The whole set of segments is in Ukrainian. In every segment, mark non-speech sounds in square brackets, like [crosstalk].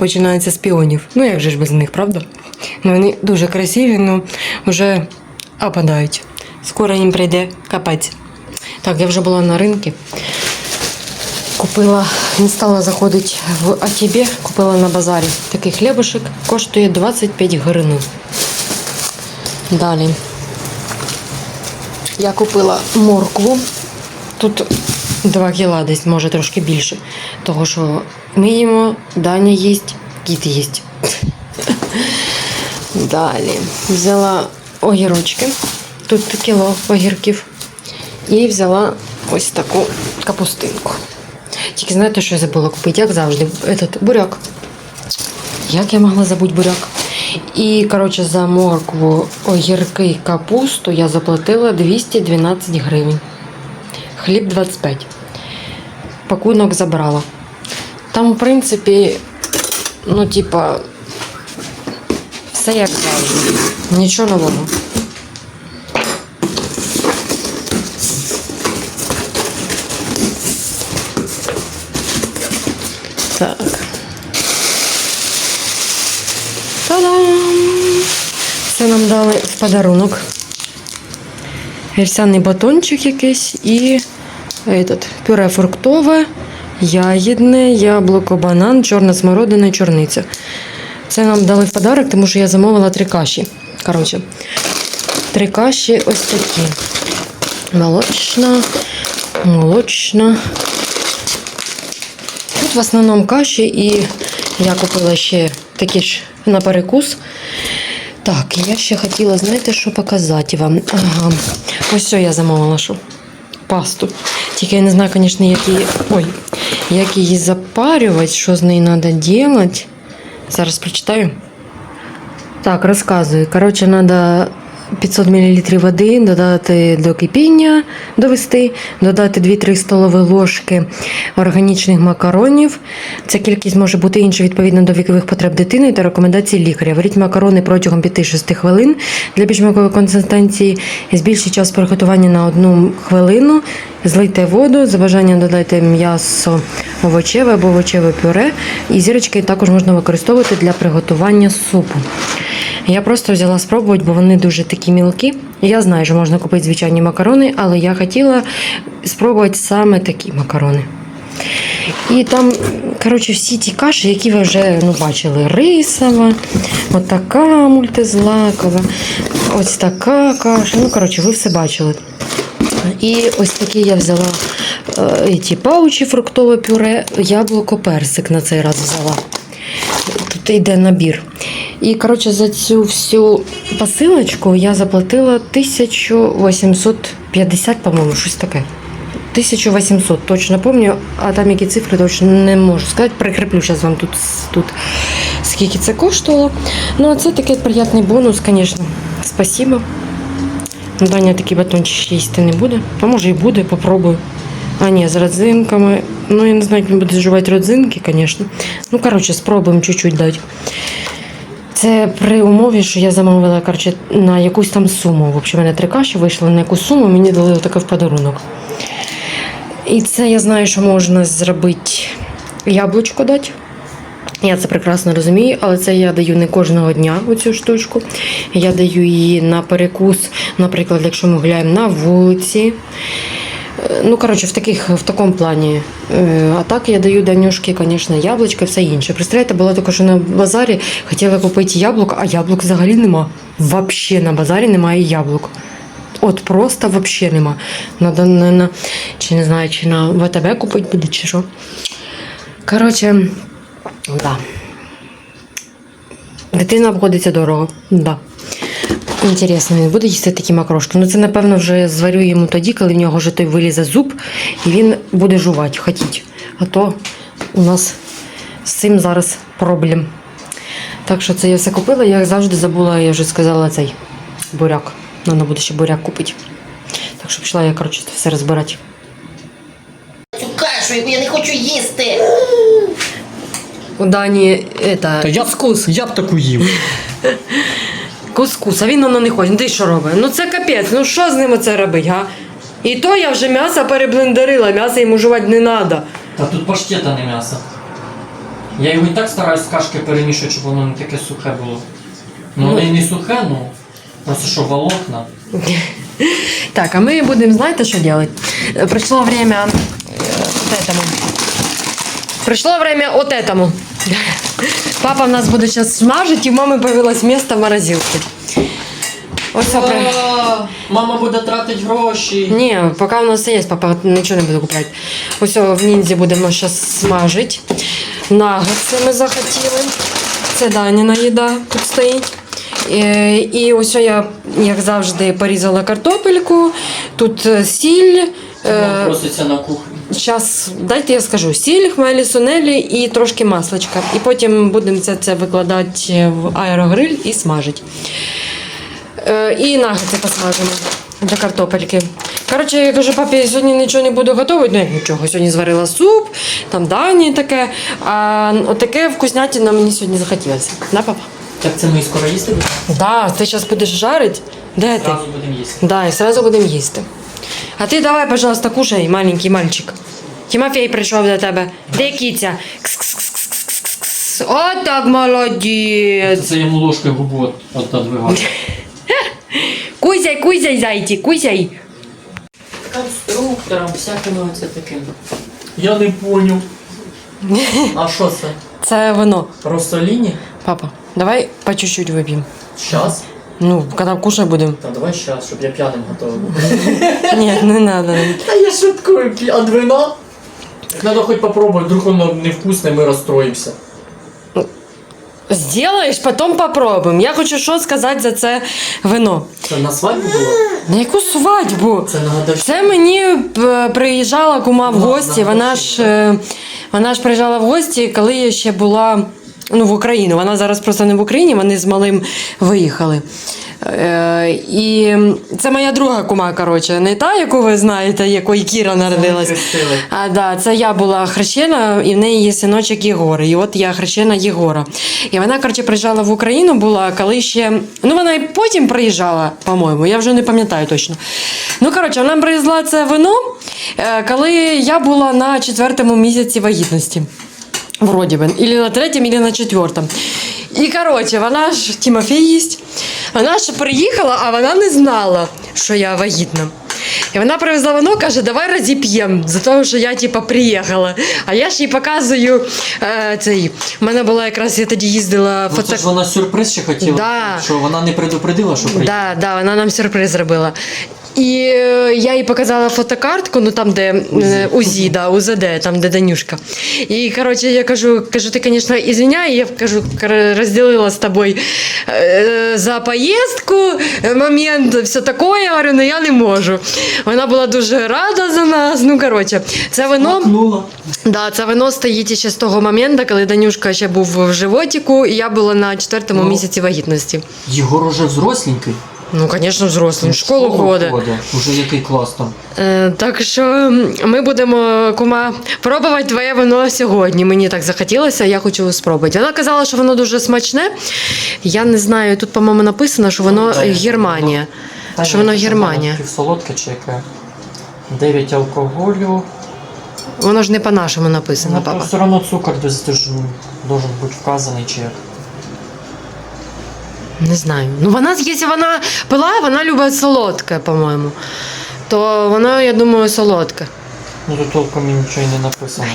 починається з піонів. Ну як же ж без них, правда? Ну вони дуже красиві, ну вже опадають. Скоро їм прийде капець. Так, я вже була на ринку. Купила, не стала заходити в АТБ, купила на базарі такий хлібушек, коштує 25 гривень. Далі. Я купила моркву. Тут 2 кіла десь, може трошки більше. Того, що ми їмо, Даня їсть, кіт їсть. Далі. Взяла огірочки. Тут кіло огірків. І взяла ось таку капустинку. Тільки знаєте, що я забула купити, як завжди, этот буряк. Як я могла забути буряк? І, коротше, за моркву, огірки і капусту я заплатила 212 гривень. Хліб 25. Пакунок забрала. Там, в принципі, ну, типа, все як завжди. Нічого нового. Так. Та-дам! Це нам дали в подарунок. Вівсяний батончик якийсь і этот, пюре фруктове, ягідне, яблуко, банан, чорна смородина і чорниця. Це нам дали в подарок, тому що я замовила три каші. Коротше, три каші ось такі. Молочна, молочна. Тут в основному каші і я купила ще такі ж на перекус. Так, я ще хотіла, знаєте, що показати вам. Ага. Ось що я замовила, що пасту. Тільки я не знаю, звісно, як її. Ой, як її запарювати, що з нею треба робити. Зараз прочитаю. Так, розказую. Коротше, треба 500 мл води додати до кипіння, довести, додати 2-3 столові ложки органічних макаронів. Ця кількість може бути інша відповідно до вікових потреб дитини та рекомендацій лікаря. Варіть макарони протягом 5-6 хвилин. Для більш м'якої консистенції збільшіть час приготування на одну хвилину. Злийте воду, за бажанням додайте м'ясо овочеве або овочеве пюре. І зірочки також можна використовувати для приготування супу. Я просто взяла спробувати, бо вони дуже такі мілкі. Я знаю, що можна купити звичайні макарони, але я хотіла спробувати саме такі макарони. І там, коротше, всі ті каші, які ви вже ну, бачили, рисова, отака мультизлакова, ось така каша. Ну, коротше, ви все бачили. І ось такі я взяла е, ті паучі фруктове пюре, яблуко, персик на цей раз взяла. Тут йде набір. І, коротше, за цю всю посилочку я заплатила 1850, по-моєму, щось таке. 1800, точно пам'ятаю, а там які цифри точно не можу сказати. Прикріплю зараз вам тут, тут скільки це коштувало. Ну, а це такий приємний бонус, звісно. Спасибо. Даня такий батончик їсти не буде. А може і буде, попробую. А ні, з родзинками. Ну, я не знаю, як він буде жувати родзинки, звісно. Ну, коротше, спробуємо чуть-чуть дати. Це при умові, що я замовила коротше, на якусь там суму. В общем, мене три каші вийшли на якусь суму, мені дали таке в подарунок. І це я знаю, що можна зробити яблучко дати. Я це прекрасно розумію, але це я даю не кожного дня оцю штучку. Я даю її на перекус, наприклад, якщо ми гуляємо на вулиці. Е, Ну, коротше, в, таких, в такому плані. Е, А так я даю Данюшки, звісно, яблучка, все інше. Представляєте, було таке, що на базарі хотіла купити яблук, а яблук взагалі нема. Взагалі на базарі немає яблук. От просто взагалі нема. Надо, на, на, чи не знаю, чи на ВТБ купити буде, чи що. Коротше, да. Дитина обходиться дорого. Да. Інтересно, він буде їсти такі макрошки. Ну це, напевно, вже зварю йому тоді, коли в нього вже той вилізе зуб, і він буде жувати, хотіть. А то у нас з цим зараз проблем. Так що це я все купила, я завжди забула, я вже сказала цей буряк. Треба буде ще буряк купити. Так що пішла я, коротше, це все розбирати. Цю кашу, яку я не хочу їсти. У Дані это, Та я, я б таку їв. [laughs] Кускус, а він воно не хоче. Ну ти що робить? Ну це капець, ну що з ним це робить, га? І то я вже м'ясо переблендерила, м'ясо йому жувати не треба. Та тут паштета не м'ясо. Я його і так стараюсь з кашки перемішувати, щоб воно не таке сухе було. Ну, воно і не сухе, ну. Просто що волокна. [laughs] Так, а ми будемо, знаєте, що робити? Прийшло время е, от этому. Прийшло время от этому. Папа в нас буде зараз смажити, і в мами появилось місце в морозилці. Ось це при... Мама буде тратити гроші. Ні, поки у нас все є, папа нічого не буде купляти. Ось о, в ніндзі будемо зараз смажити. Нагетси ми захотіли. Це Даніна їда тут стоїть. Е, І ось я, як завжди, порізала картопельку. Тут е, сіль. Е, проситься на кухню. Зараз дайте я скажу сіль, хмелі, сунелі і трошки масличка. І потім будемо це, це викладати в аерогриль і смажити. Е, і нагетси посмажимо для картопельки. Коротше, я кажу, папі, я сьогодні нічого не буду готувати. Ну як нічого, сьогодні зварила суп, там дані таке. А отаке вкуснятина мені сьогодні захотілося. Да, папа? Так це ми скоро їсти будемо? Да, ти зараз будеш жарити. Де ти? Зразу будемо їсти. Да, і сразу будемо їсти. А ти давай, пожалуйста, кушай, маленький мальчик. Тимофей прийшов до тебе. Де кіця? Кс-кс-кс-кс-кс-кс. От так молодець. Це йому ложкою губу от, от. Кузяй, кузяй, зайці, кузяй. Конструктором, всяким оце таким. Я не поняв. [laughs] А що це? Це воно. Просто лінії? Папа, давай по чуть-чуть вип'ємо. Щас? Ну, коли кушать будемо. Та давай щас, щоб я п'яним готовий був. [laughs] Ні, не треба. Та я шуткую, а вина? Надо хоч попробовать, вдруг воно невкусне, ми розстроїмося. Сделаєш, потім попробуємо. Я хочу що сказати за це вино. Це на свадьбу було? На яку свадьбу? Це нагадав. Це мені е, приїжджала кума в гості. Вона ж, е, вона ж приїжджала в гості, коли я ще була ну, в Україну. Вона зараз просто не в Україні, вони з малим виїхали. Е, і це моя друга кума, коротше, не та, яку ви знаєте, якої Кіра народилась. А, да, це я була хрещена, і в неї є синочок Єгор. І от я хрещена Єгора. І вона, коротше, приїжджала в Україну, була коли ще. Ну, вона і потім приїжджала, по-моєму, я вже не пам'ятаю точно. Ну, коротше, вона привезла це вино, е, коли я була на четвертому місяці вагітності. Вроді би, или на третьому, или на четвертому. І коротше, вона ж Тимофій їсть. Вона ж приїхала, а вона не знала, що я вагітна. І вона привезла вино, каже, давай розіп'ємо, за того, що я типа приїхала. А я ж їй показую е, цей. У мене була якраз я тоді їздила Ну, фото. це ж вона сюрприз ще хотіла, Да. що вона не предупредила, що приїде. Да, да, вона нам сюрприз зробила. І е, я їй показала фотокартку, ну там, де е, УЗІ, да, УЗД, там де Данюшка. І коротше, я кажу, кажу, ти, звісно, извиняй, я кажу, розділила з тобою е, за поїздку, момент, все таке. Я говорю, ну я не можу. Вона була дуже рада за нас. Ну, коротше, це вино. Да, це вино стоїть ще з того моменту, коли Данюшка ще був в животику, і я була на четвертому Ну. місяці вагітності. Єгор уже взросленький. Ну, звісно, взрослий, в школу ходить. Уже який клас там. Е, так що ми будемо, кума, пробувати твоє вино сьогодні. Мені так захотілося, я хочу спробувати. Вона казала, що воно дуже смачне. Я не знаю, тут, по-моєму, написано, що воно Та Германія. Та Що воно Германія. Солодке чи яке? 9 алкоголю. Воно ж не по-нашому написано, Ну, папа. все одно цукор десь м, должен бути вказаний чи як. Не знаю. Ну, вона, якщо вона пила, вона любить солодке, по-моєму. То воно, я думаю, солодке. Ну тут толком і нічого не написано.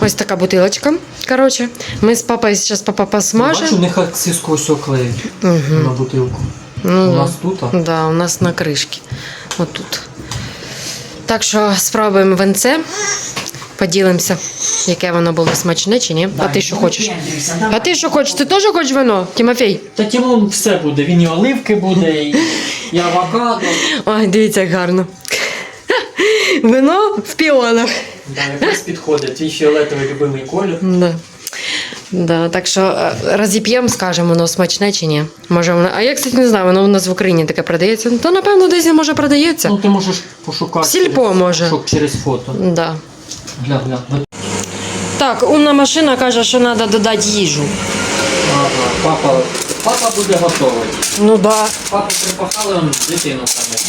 Ось така бутилочка. Коротше, ми з папою зараз папа Бачу, посмажемо. в них акцизку ось клеють Угу. на бутилку. Ну, У нас тут, а? Да, у нас на кришці. Отут. Так що спробуємо венце. Поділимося, яке воно було смачне чи ні. А ти що хочеш? А ти що хочеш? Ти теж хочеш вино, Тимофій? Та Тімон все буде. Він і оливки буде, і, і авокадо. Ой, дивіться, як гарно. [laughs] Вино в піонах. Да, якраз підходить. Твій фіолетовий любимий колір. Да. Да, так що е, розіп'ємо, скажемо, воно смачне чи ні. Може, воно... А я, кстати, не знаю, воно у нас в Україні таке продається. Ну, То, напевно, десь може продається. Ну ти можеш пошукати. Сільпо через- може. шок через фото. Да. Гля, гля. Так, умна машина каже, що треба додати їжу. Ага, папа, папа буде готовий. Ну да. Папу припахали, он дитину там.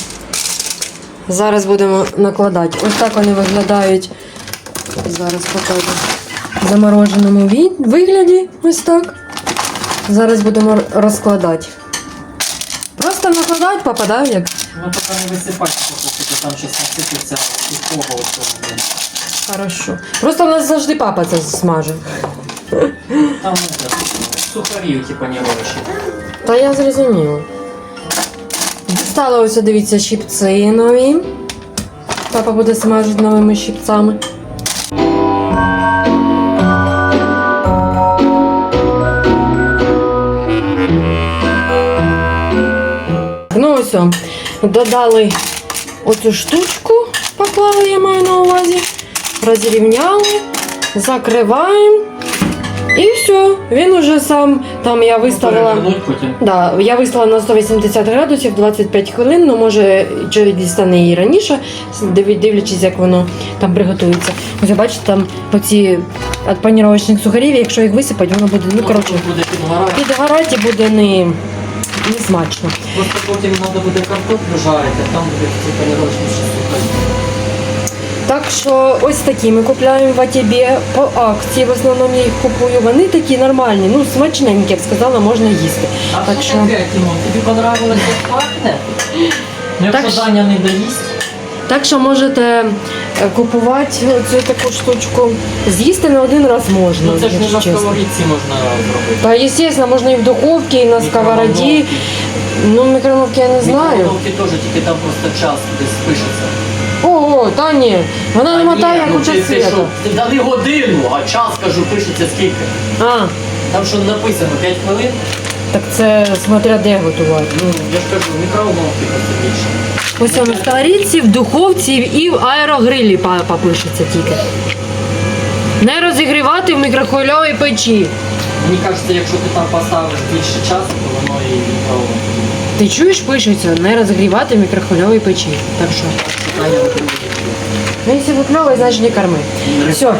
Зараз будемо накладати. Ось так вони виглядають. Зараз покажу. в замороженому вигляді. Ось так. Зараз будемо розкладати. Просто накладати, попадаю як. Ну поки не висипайте, поки там щось насипеться і кого оцього, блін. Хорошо. Просто в нас завжди папа це смажить. Там не сухарі, типа не ровиші. Та я зрозуміла. Дістала ось, дивіться, щипці нові. Папа буде смажити новими щипцями. Ну ось, додали оцю штучку, поклали, я маю на увазі. Розрівняли, закриваємо. І все, він уже сам там я виставила. Да, я виставила на 180 градусів 25 хвилин, ну може чи дістане і раніше, дивлячись, як воно там приготується. Ось ви бачите, там оці від паніровочних сухарів, якщо їх висипати, воно буде, ну коротше, підгорати. і буде не, не смачно. Просто потім треба буде картоплю жарити, там буде ці панірочні сухарі. Так що ось такі ми купляємо в АТБ по акції. В основному я їх купую. Вони такі нормальні, ну смачненькі, я б сказала, можна їсти. А Так що що- таке, Тімон? Тобі як пахне? Ну, Так якщо що- Даня не доїсть, Так що можете е, купувати цю таку штучку. З'їсти на один раз можна. ну це ж не якщо на чесно. сковорідці можна зробити. Та, звісно, можна і в духовці, і на сковороді. Мікроволновки. Ну, мікроволновки я не знаю. Мікроволновки теж, тільки там просто час десь пишеться. Та ні, вона не мотає, як ну, у Ти дали годину, а час, кажу, пишеться скільки. А, Там що написано 5 хвилин, так це смотря де готувати. ну я ж кажу, мікроволновки просто більше. Ось на сковорідці, в духовці і в аерогрилі папа пишеться тільки. Не розігрівати в мікрохвильовій печі. Мені кажеться, якщо ти там поставиш більше часу, то воно і мікроволновки. Ти чуєш, пишеться, не розігрівати в мікрохвильовій печі. Так що. Питання не буде. Ну, вы клевые, значит не кормы. Все.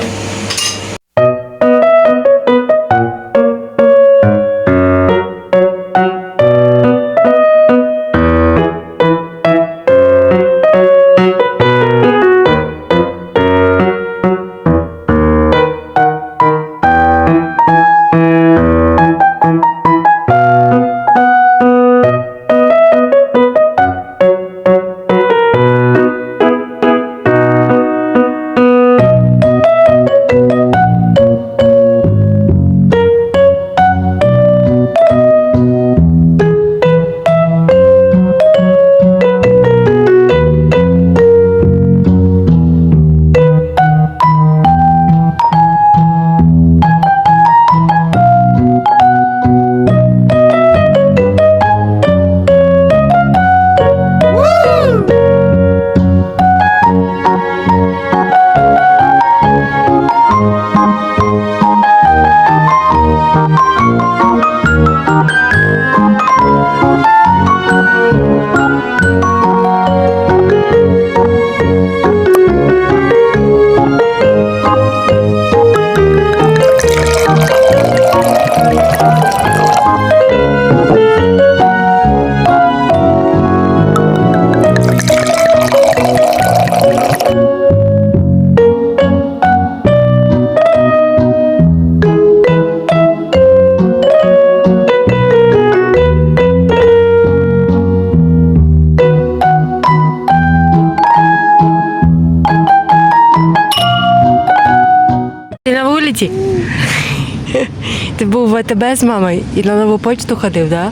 Ти був в АТБ з мамою і на нову почту ходив, так?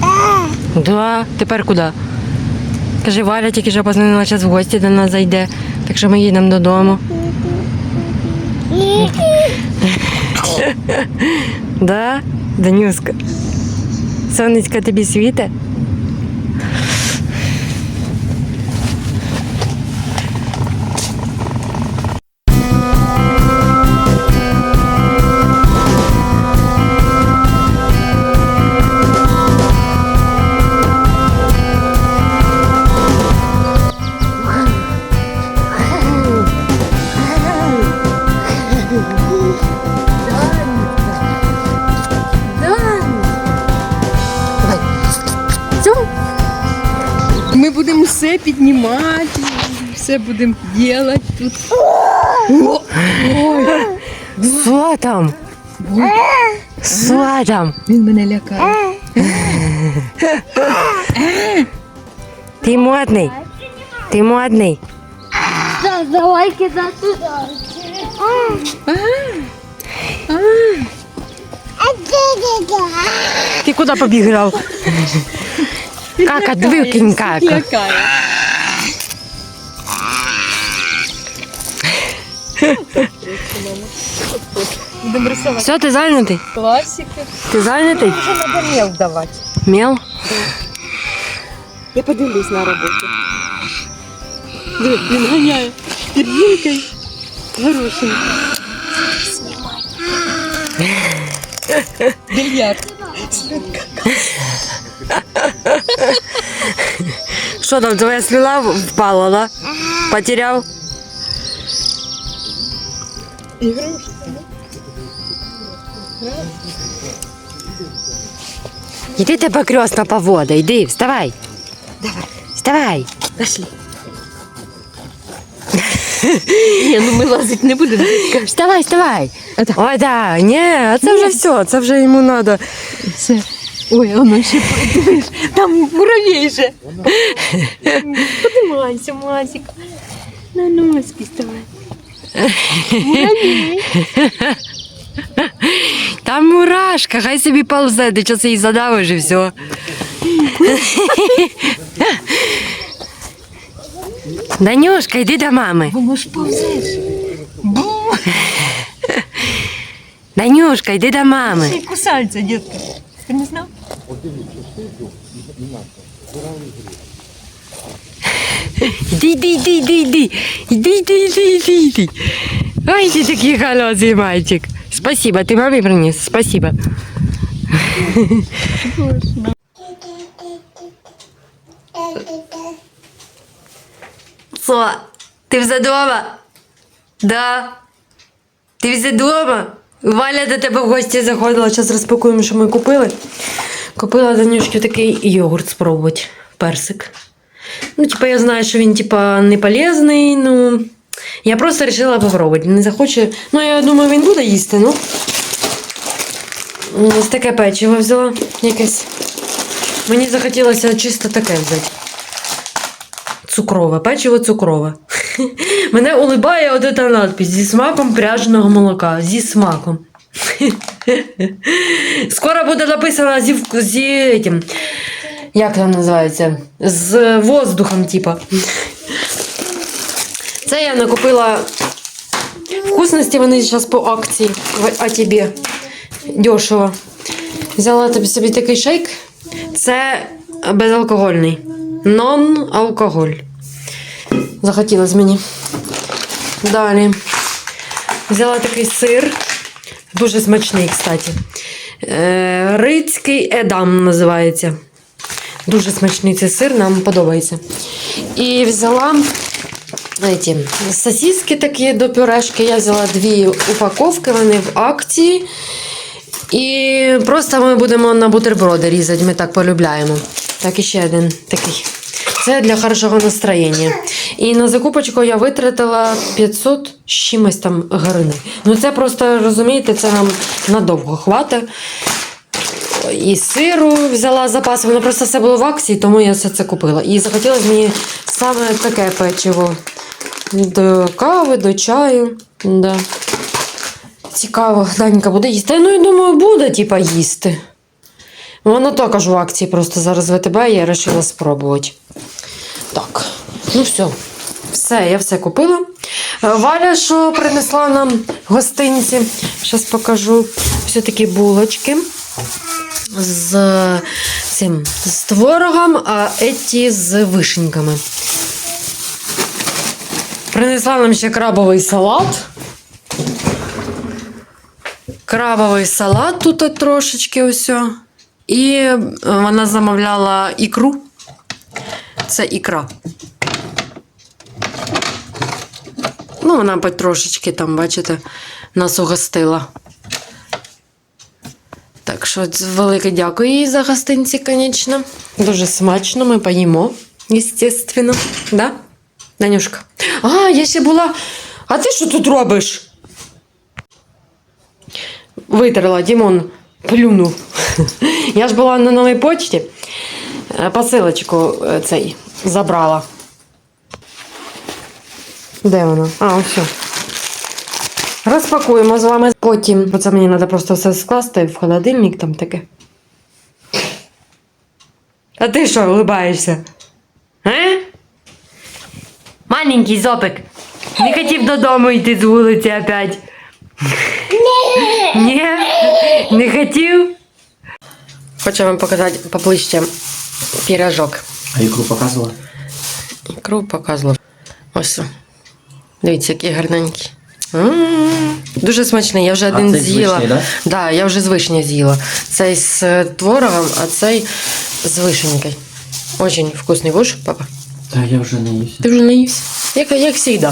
Да? Да. Тепер куди? Каже, Валя тільки що позвонила, зараз в гості до нас зайде, так що ми їдемо додому. [laughs] да? Данюска. Сонечко тобі світе? Піднімати, все будемо робити тут. О, ой, Що там? Що там? Він мене лякає. Ти модний. Ти модний. Да, давай кидай туда. Ти куди побігав? Кака, двикінь кака. Лякає. Будемо рисувати Все, ти зайнятий? класики. Ти зайнятий? Вже треба мел давати. Мел? Я подивлюсь на роботу. Диви, він ганяє. Пір'їнкою. Хороший. Більярд. Що там, твоя слюна впала, да? Потеряв? Ігрушки. Іди тебе кресна повода, іди, вставай. Давай. Вставай. Пошли. Ні, ну ми лазити не будемо. Вставай, вставай. Отак. Ой, да, ні, а це вже все, це вже йому треба. Все. Ой, воно ще подивиш. Там муравей же. [laughs] Подимайся, Мазик. На носки вставай. Муравей. Там мурашка, хай собі ползе, ти час її задавиш і все. Данюшка, йди до мами. Воно ж повзеш. Данюшка, йди до мами. Ще й кусаються, дітки. Ти не знав? Іди, іди, іди, іди, іди. Іди, іди, іди, іди, іди. Ой, ти такий холодний мальчик. Спасибо, ти мамі приніс? Спасибо. Що? Ти вже дома? Да. Ти вже дома? Валя до тебе в гості заходила, зараз розпакуємо, що ми купили. Купила Данюшки такий йогурт спробувати. Персик. Ну, типа, я знаю, що він, типа, не полезний, ну. Я просто вирішила попробувати. Не захоче. Ну, я думаю, він буде їсти, ну. Ось таке печиво взяла якесь. Мені захотілося чисто таке взяти. Цукрове, печиво цукрове. [laughs] Мене улибає от ця надпись зі смаком пряженого молока. Зі смаком. [laughs] Скоро буде написано зі, зі як там називається? З воздухом, типа. Це я накупила вкусності, вони зараз по акції в АТБ. Дешево. Взяла тобі собі такий шейк. Це безалкогольний. Нон-алкоголь. Захотілось мені. Далі. Взяла такий сир. Дуже смачний, кстати. Е, Рицький едам називається. Дуже смачний цей сир, нам подобається. І взяла эти, сосиски такі до пюрешки. Я взяла дві упаковки, вони в акції. І просто ми будемо на бутерброди різати, ми так полюбляємо. Так, і ще один такий. Це для хорошого настроєння. І на закупочку я витратила 500 з чимось там гривень. Ну це просто, розумієте, це нам надовго хватить. І сиру взяла запас, воно просто все було в акції, тому я все це купила. І захотілося мені саме таке печиво. До кави, до чаю. Да. Цікаво, Данька буде їсти. Ну, я думаю, буде, типа, їсти. Воно також в акції, просто зараз ВТБ я вирішила спробувати. Так, ну все. Все, я все купила. Е, Валя, що принесла нам гостинці, зараз покажу. Все такі булочки з цим з творогом, а еті з вишеньками. Принесла нам ще крабовий салат. Крабовий салат тут трошечки ось. І е, вона замовляла ікру. Це ікра. Ну, вона потрошечки там, бачите, нас угостила. Так що велике дякую їй за гостинці, звісно. Дуже смачно, ми поїмо, естественно. Да? Данюшка? А, я ще була. А ти що тут робиш? витерла, Дімон плюнув. [laughs] Я ж була на новій почті, е, посилочку е, цей забрала. Де вона? А, ось. Розпакуємо з вами. Потім, бо це мені треба просто все скласти в холодильник там таке. А ти що, улибаєшся? А? Маленький зопик. Не хотів додому йти з вулиці опять. Ні. Не хотів. Хочу вам показати поближче пірожок. А ікру показувала? Ікру показувала. Ось. Дивіться, який гарненький. Дуже смачний, я вже один цей з з'їла. вишні, да? я вже з вишні з'їла. Цей з е, творогом, а цей з вишенькою. Очень вкусний. Будеш, папа? Та я вже не ївся. Ти вже наївся? Як, як завжди.